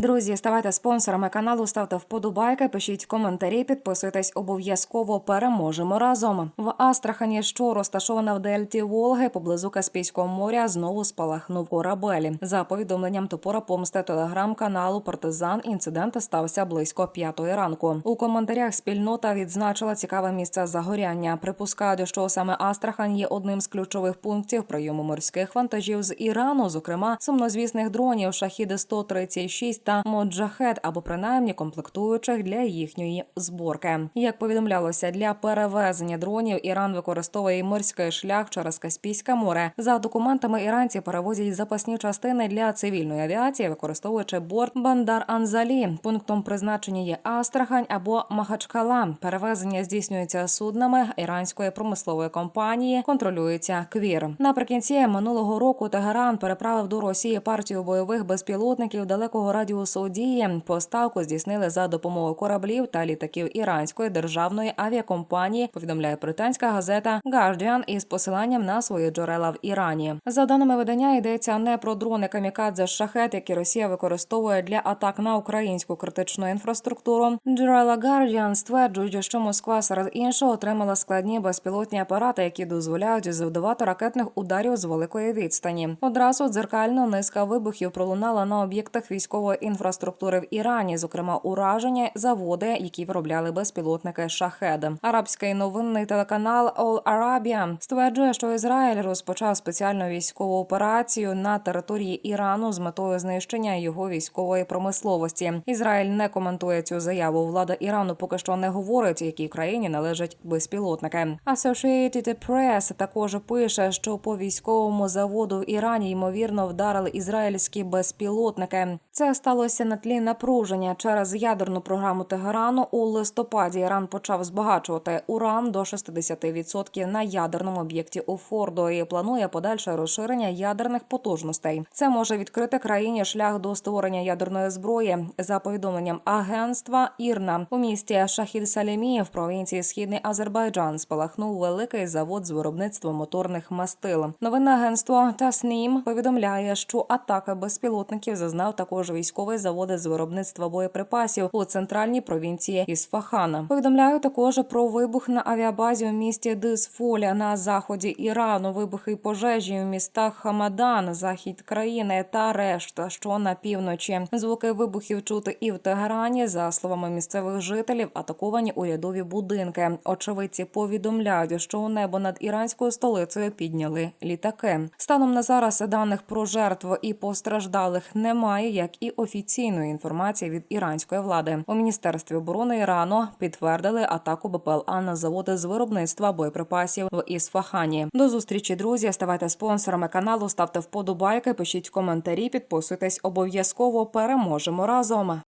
Друзі, ставайте спонсорами каналу, ставте вподобайки, пишіть коментарі, підписуйтесь обов'язково. Переможемо разом. В Астрахані, що розташована в дельті Волги, поблизу Каспійського моря, знову спалахнув корабель. За повідомленням топора помсти телеграм-каналу Партизан. Інцидент стався близько п'ятої ранку. У коментарях спільнота відзначила цікаве місце загоряння. Припускають, що саме Астрахань є одним з ключових пунктів прийому морських вантажів з Ірану, зокрема сумнозвісних дронів Шахіди 136 та Моджахет, або принаймні комплектуючих для їхньої зборки. Як повідомлялося, для перевезення дронів Іран використовує морський шлях через Каспійське море. За документами іранці перевозять запасні частини для цивільної авіації, використовуючи борт Бандар Анзалі. Пунктом призначення є Астрахань або Махачкала. Перевезення здійснюється суднами іранської промислової компанії. Контролюється Квір. Наприкінці минулого року Тегеран переправив до Росії партію бойових безпілотників далекого радіусу дії. Поставку здійснили за допомогою кораблів та літаків іранської державної авіакомпанії. Повідомляє британська газета Guardian із посиланням на свої джерела в Ірані. За даними видання, йдеться не про дрони камікадзе шахет, які Росія використовує для атак на українську критичну інфраструктуру. Джерела Guardian стверджують, що Москва серед іншого отримала складні безпілотні апарати, які дозволяють завдавати ракетних ударів з великої відстані. Одразу дзеркально низка вибухів пролунала на об'єктах військової інфраструктури в Ірані, зокрема ураження заводи, які виробляли безпілотники шахед. Арабський новинний телеканал All Arabia стверджує, що Ізраїль розпочав спеціальну військову операцію на території Ірану з метою знищення його військової промисловості. Ізраїль не коментує цю заяву. Влада Ірану поки що не говорить, якій країні належать безпілотники. Associated Press також пише, що по військовому заводу в Ірані ймовірно вдарили ізраїльські безпілотники. Це сталося на тлі напруження через ядерну програму Тегерану. У листопаді Іран почав збагачувати уран до 60% на ядерному об'єкті у Фордо і планує подальше розширення ядерних потужностей. Це може відкрити країні шлях до створення ядерної зброї. За повідомленням агентства Ірна у місті Шахід Салімі в провінції Східний Азербайджан спалахнув великий завод з виробництва моторних мастил. Новинне агентство Таснім повідомляє, що атака безпілотників зазнав також військовий завод з виробництва боєприпасів у центральній провінції Ісфахана. Повідомляють також про вибух на авіабазі у місті Дисфоля на заході Ірану, вибухи й пожежі в містах Хамадан, захід країни та решта, що на півночі. Звуки вибухів чути і в Тегерані. За словами місцевих жителів, атаковані урядові будинки. Очевидці повідомляють, що у небо над іранською столицею підняли літаки. Станом на зараз даних про жертв і постраждалих немає, як і офіційної інформації від іранської влади. У міністерстві оборони Ірану підтвердили атаку БПЛА на заводи з виробництва боєприпасів в Ісфахані. До зустрічі, друзі. Ставайте спонсорами каналу, ставте вподобайки, пишіть коментарі, підписуйтесь обов'язково. Переможемо разом.